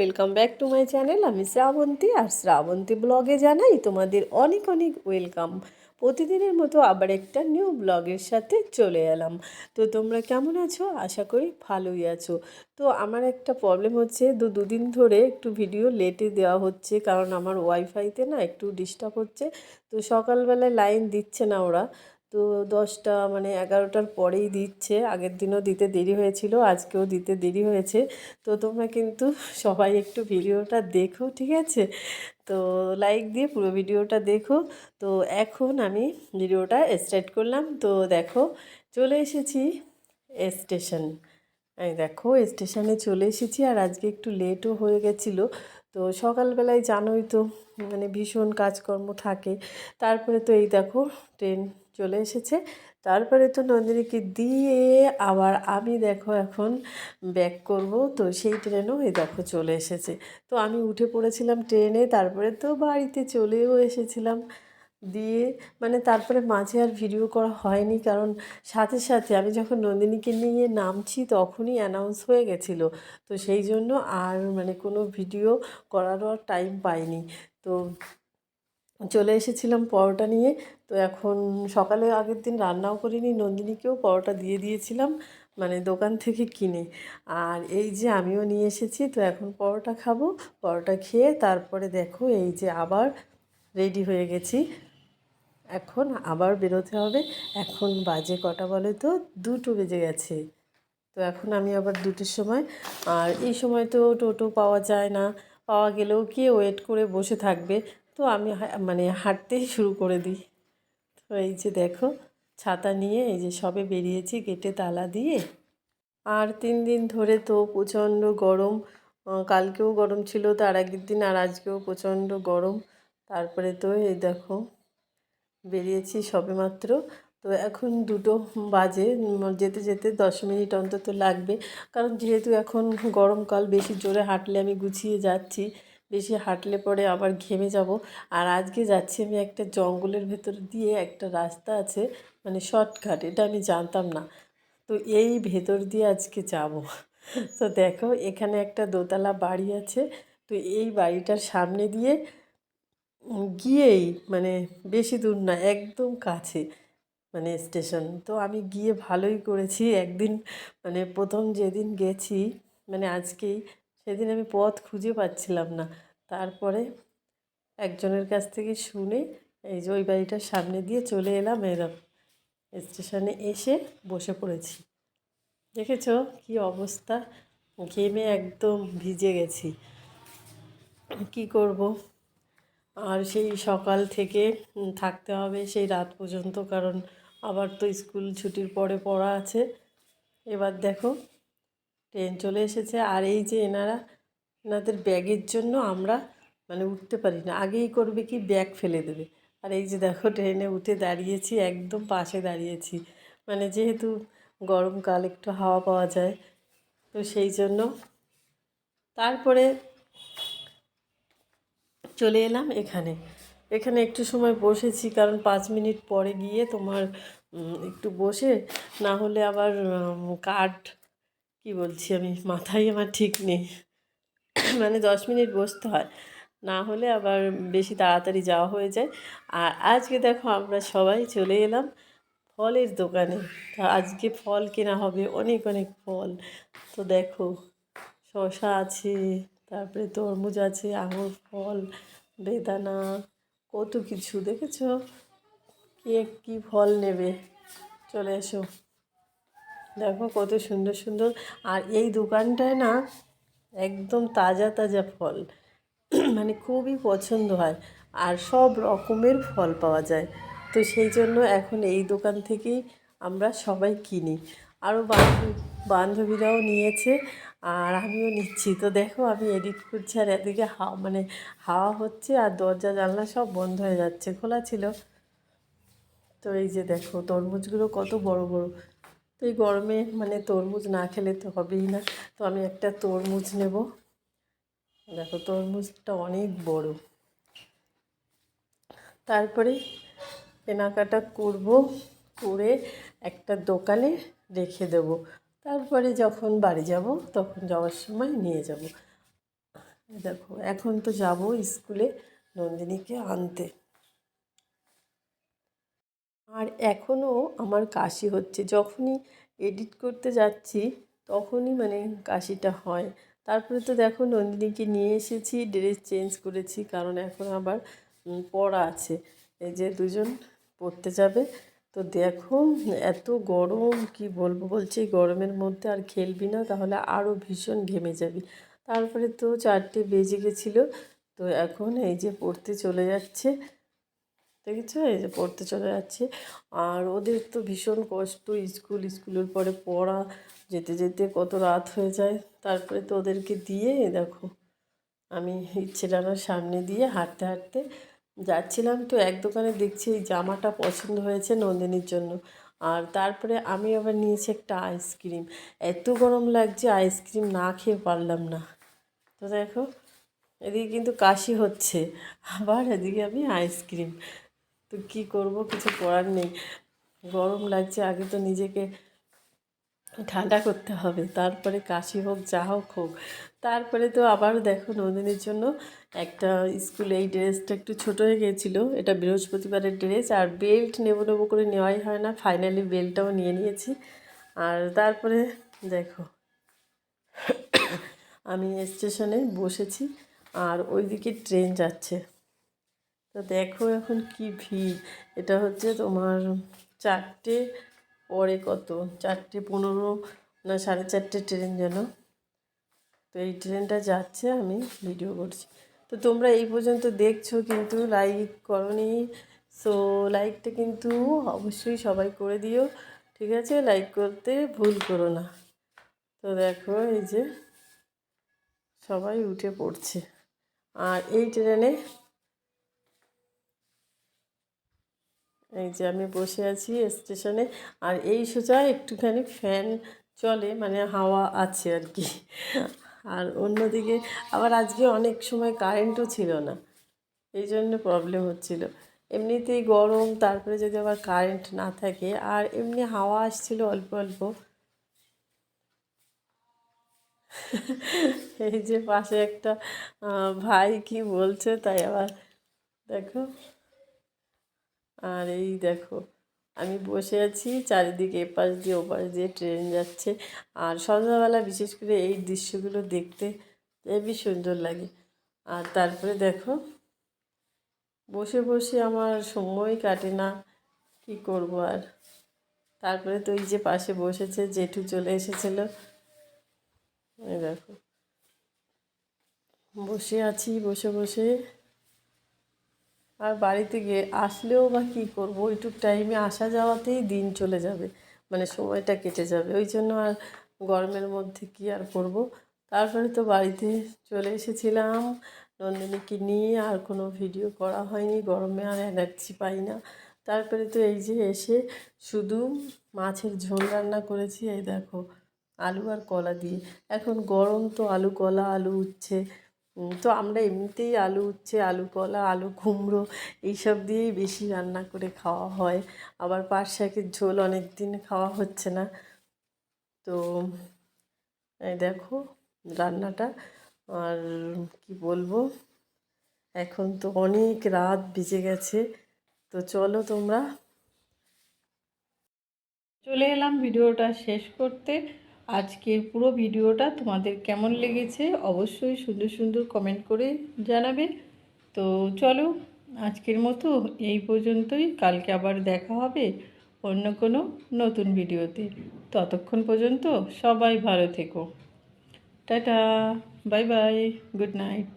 Welcome back to my channel আমি শ্রাবন্তী আর শ্রাবন্তী ব্লগে জানাই তোমাদের অনেক অনেক ওয়েলকাম প্রতিদিনের মতো আবার একটা নিউ ব্লগের সাথে চলে এলাম। তো তোমরা কেমন আছো? আশা করি ভালোই আছো। তো আমার একটা প্রবলেম হচ্ছে, দু দুদিন ধরে একটু ভিডিও লেটে দেওয়া হচ্ছে, কারণ আমার ওয়াইফাইতে না একটু ডিস্টার্ব হচ্ছে। তো সকালবেলায় লাইন দিচ্ছে না ওরা। তো দশটা মানে এগারোটার পরেই দিচ্ছে। আগের দিনও দিতে দেরি হয়েছিল, আজকেও দিতে দেরি হয়েছে। তো তোমরা কিন্তু সবাই একটু ভিডিওটা দেখো, ঠিক আছে? তো লাইক দিয়ে পুরো ভিডিওটা দেখো। তো এখন আমি ভিডিওটা স্টার্ট করলাম। তো দেখো, চলে এসেছি স্টেশন এই দেখো স্টেশনে চলে এসেছি আর আজকে একটু লেটও হয়ে গেছিল। তো সকালবেলায় জানোই তো মানে ভীষণ কাজকর্ম থাকে। তারপরে তো এই দেখো ট্রেন চলে এসেছে। তারপরে তো নন্দিনীকে দিয়ে আবার আমি দেখো এখন ব্যাক করব। তো সেই ট্রেনও এই দেখো চলে এসেছে। তো আমি উঠে পড়েছিলাম ট্রেনে তারপরে তো বাড়িতে চলেও এসেছিলাম দিয়ে। মানে তারপরে মাঝে আর ভিডিও করা হয়নি কারণ সাথে সাথে আমি যখন নন্দিনীকে নিয়ে নামছি তখনই অ্যানাউন্স হয়ে গেছিল। তো সেই জন্য আর মানে কোনো ভিডিও করারও আর টাইম পাইনি। তো চলে এসেছিলাম পরোটা নিয়ে। তো এখন সকালে আগের দিন রান্নাও করিনি, নন্দিনীকেও পরোটা দিয়ে দিয়েছিলাম মানে দোকান থেকে কিনে। আর এই যে আমিও নিয়ে এসেছি, তো এখন পরোটা খাব, পরোটা খেয়ে তারপরে দেখো এই যে আবার রেডি হয়ে গেছি। এখন আবার বেরোতে হবে, এখন বাজে কটা বলে তো দুটো বেজে গেছে। তো এখন আমি আবার দুটোর সময়, আর এই সময় তো টোটো পাওয়া যায় না, পাওয়া গেলেও কে ওয়েট করে বসে থাকবে? তো আমি মানে হাঁটতেই শুরু করে দিই। তো এই যে দেখো, ছাতা নিয়ে এই যে সবে বেরিয়েছি গেটে তালা দিয়ে। আর তিন দিন ধরে তো প্রচণ্ড গরম কালকেও গরম ছিল, তার আগের দিন আর আজকেও প্রচণ্ড গরম। তারপরে তো এই দেখো, বেরিয়েছি সবে মাত্র তো এখন দুটো বাজে যেতে যেতে দশ মিনিট অন্তত লাগবে। কারণ যেহেতু এখন গরমকাল, বেশি জোরে হাঁটলে আমি গুছিয়ে যাচ্ছি। বেশি হাঁটলে পরে আবার ঘেমে যাব। আর আজকে যাচ্ছি আমি একটা জঙ্গলের ভেতর দিয়ে একটা রাস্তা আছে মানে শর্টকাট, এটা আমি জানতাম না। তো এই ভেতর দিয়ে আজকে যাব। তো দেখো, এখানে একটা দোতলা বাড়ি আছে। তো এই বাড়িটার সামনে দিয়ে গিয়েই মানে বেশি দূর না, একদম কাছে মানে স্টেশন। তো আমি গিয়ে ভালোই করেছি। একদিন মানে প্রথম যেদিন গেছি মানে আজকেই সেদিন আমি পথ খুঁজে পাচ্ছিলাম না। তারপরে একজনের কাছ থেকে শুনে এই যে ওই বাড়িটার সামনে দিয়ে চলে এলাম এরম স্টেশনে এসে বসে পড়েছি। দেখেছ কি অবস্থা? ঘেমে একদম ভিজে গেছি। কি করব? আর সেই সকাল থেকে থাকতে হবে সেই রাত পর্যন্ত, কারণ আবার তো স্কুল ছুটির পরে পড়া আছে। এবার দেখো ট্রেন চলে এসেছে। আর এই যে এনারা, এনাদের ব্যাগের জন্য আমরা মানে উঠতে পারি না। আগেই করবে কি? ব্যাগ ফেলে দেবে। আর এই যে দেখো, ট্রেনে উঠে দাঁড়িয়েছি, একদম পাশে দাঁড়িয়েছি। মানে যেহেতু গরমকাল একটু হাওয়া পাওয়া যায়, তো সেই জন্য তারপরে চলে এলাম এখানে। এখানে একটু সময় বসেছি, কারণ পাঁচ মিনিট পরে গিয়ে তোমার একটু বসে, না হলে আবার কার্ড কি বলছি আমি? মাথায় আমার ঠিক নেই। মানে দশ মিনিট বসতে হয়। না হলে আবার বেশি তাড়াতাড়ি যাওয়া হয়ে যায়। আর আজকে দেখো আমরা সবাই চলে এলাম ফলের দোকানে। তা আজকে ফল কেনা হবে, অনেক অনেক ফল। তো দেখো শশা আছে, তারপরে তরমুজ আছে, আঙুর ফল, বেদানা, কত কিছু। দেখেছ? কে কী ফল নেবে? চলে এসো। দেখো কত সুন্দর সুন্দর। আর এই দোকানটায় না একদম তাজা তাজা ফল মানে খুবই পছন্দ হয়। আর সব রকমের ফল পাওয়া যায়। তো সেই জন্য এখন এই দোকান থেকেই আমরা সবাই কিনি। আরও বান্ধবী বান্ধবীরাও নিয়েছে, আর আমিও নিচ্ছি। তো দেখো আমি এডিট করছি আর এদিকে হাওয়া মানে হাওয়া হচ্ছে আর দরজা, জানলা সব বন্ধ হয়ে যাচ্ছে, খোলা ছিল। তো এই যে দেখো তরমুজগুলো কত বড় বড়। তো এই গরমে মানে তরমুজ না খেলে তো হবেই না। তো আমি একটা তরমুজ নেব। দেখো তরমুজটা অনেক বড়। তারপরে কেনাকাটা করব, করে একটা দোকানে রেখে দেব। তারপরে যখন বাড়ি যাব, তখন যাওয়ার সময় নিয়ে যাব। দেখো, এখন তো যাব স্কুলে নন্দিনীকে আনতে। আর এখনও আমার কাশি হচ্ছে। যখনই এডিট করতে যাচ্ছি, তখনই মানে কাশিটা হয়। তারপরে তো দেখো নন্দিনীকে নিয়ে এসেছি ড্রেস চেঞ্জ করেছি, কারণ এখন আবার পড়া আছে। এই যে দুজন পড়তে যাবে, তো দেখো এত গরম, কি বলব বলছে গরমের মধ্যে আর খেলবি না, তাহলে আরও ভীষণ ঘেমে যাবি। তারপরে তো চারটে বেজে গেছিল, তো এখন এই যে পড়তে চলে যাচ্ছে। দেখেছ? এই যে পড়তে চলে যাচ্ছে। আর ওদের তো ভীষণ কষ্ট স্কুল, স্কুলের পরে পড়া, যেতে যেতে কত রাত হয়ে যায়। তারপরে তো ওদেরকে দিয়ে, দেখো, আমি ডানার সামনে দিয়ে হাঁটতে হাঁটতে যাচ্ছিলাম। তো এক দোকানে দেখছি এই জামাটা পছন্দ হয়েছে নন্দিনীর জন্য। আর তারপরে আমি আবার নিয়েছি একটা আইসক্রিম। এত গরম লাগছে, আইসক্রিম না খেয়ে পারলাম না। তো দেখো, এদিকে কিন্তু কাশি হচ্ছে। আবার এদিকে আমি আইসক্রিম। তো কী করব? কিছু করার নেই। গরম লাগছে, আগে তো নিজেকে ঠান্ডা করতে হবে। তারপরে কাশি হোক, যা হোক হোক। তারপরে তো আবার দেখো, নন্দিনীর জন্য একটা স্কুলে এই ড্রেসটা একটু ছোটো হয়ে গিয়েছিল। এটা বৃহস্পতিবারের ড্রেস, আর বেল্ট নেব নেব করে নেওয়াই হয় না। ফাইনালি বেল্টটাও নিয়ে নিয়েছি। আর তারপরে দেখো, আমি স্টেশনে বসেছি, আর ওইদিকে ট্রেন যাচ্ছে। তো দেখো এখন কি ভিড়। এটা হচ্ছে তোমার চারটে পরে কত? চারটে পনেরো না সাড়ে চারটে ট্রেন যেন। তো এই ট্রেনটা যাচ্ছে, আমি ভিডিও করছি। তো তোমরা এই পর্যন্ত দেখছ কিন্তু লাইক করনি। সো লাইকটা কিন্তু অবশ্যই সবাই করে দিও, ঠিক আছে? লাইক করতে ভুল করো না। তো দেখো এই যে সবাই উঠে পড়ছে। আর এই ট্রেনে এই যে আমি বসে আছি স্টেশনে, আর এই সোজা একটুখানি ফ্যান চলে মানে হাওয়া আছে আর কি। আর অন্যদিকে আবার আজকে অনেক সময় কারেন্টও ছিল না, এই জন্য প্রবলেম হচ্ছিল। এমনিতেই গরম, তারপরে যদি আবার কারেন্ট না থাকে, আর এমনি হাওয়া আসছিল অল্প অল্প। এই যে পাশে একটা ভাই কি বলছে, তাই আবার দেখো। আর এই দেখো, আমি বসে আছি চারিদিকে এপাশ দিয়ে ওপাশ দিয়ে ট্রেন যাচ্ছে। আর সন্ধ্যাবেলা বিশেষ করে এই দৃশ্যগুলো দেখতে হেবি সুন্দর লাগে। আর তারপরে দেখো, বসে বসে আমার সময় কাটে না, কি করব আর? তারপরে তো এই যে পাশে বসেছে, জেঠু চলে এসেছিল। দেখো, বসে আছি, বসে বসে আর বাড়িতে গিয়ে আসলেও বা কী করব? ওইটুক টাইমে আসা যাওয়াতেই দিন চলে যাবে। মানে সময়টা কেটে যাবে। ওই জন্য আর গরমের মধ্যে কি আর করব? তারপরে তো বাড়িতে চলে এসেছিলাম। নন্দিনীকে নিয়ে আর কোনো ভিডিও করা হয়নি। গরমে আর এনার্জি পাই না। তারপরে তো এই যে এসে শুধু মাছের ঝোল রান্না করেছি। এই দেখো আলু আর কলা দিয়ে। এখন গরম তো আলু কলা আলু উম, তো আমরা এমনিতেই আলু উচ্ছে, আলু কলা, আলু কুমড়ো এইসব দিয়েই বেশি রান্না করে খাওয়া হয়। আবার পাট শাকের ঝোল অনেক দিন খাওয়া হচ্ছে না। তো এই দেখো রান্নাটা। আর কি বলব? এখন তো অনেক রাত বেজে গেছে। তো চলো তোমরা। চলে এলাম ভিডিওটা শেষ করতে। আজকের পুরো ভিডিওটা তোমাদের কেমন লেগেছে অবশ্যই সুন্দর সুন্দর কমেন্ট করে জানাবে। তো চলো, আজকের মতো এই পর্যন্তই। কালকে আবার দেখা হবে অন্য কোনো নতুন ভিডিওতে। ততক্ষণ পর্যন্ত সবাই ভালো থেকো। Tata bye bye good night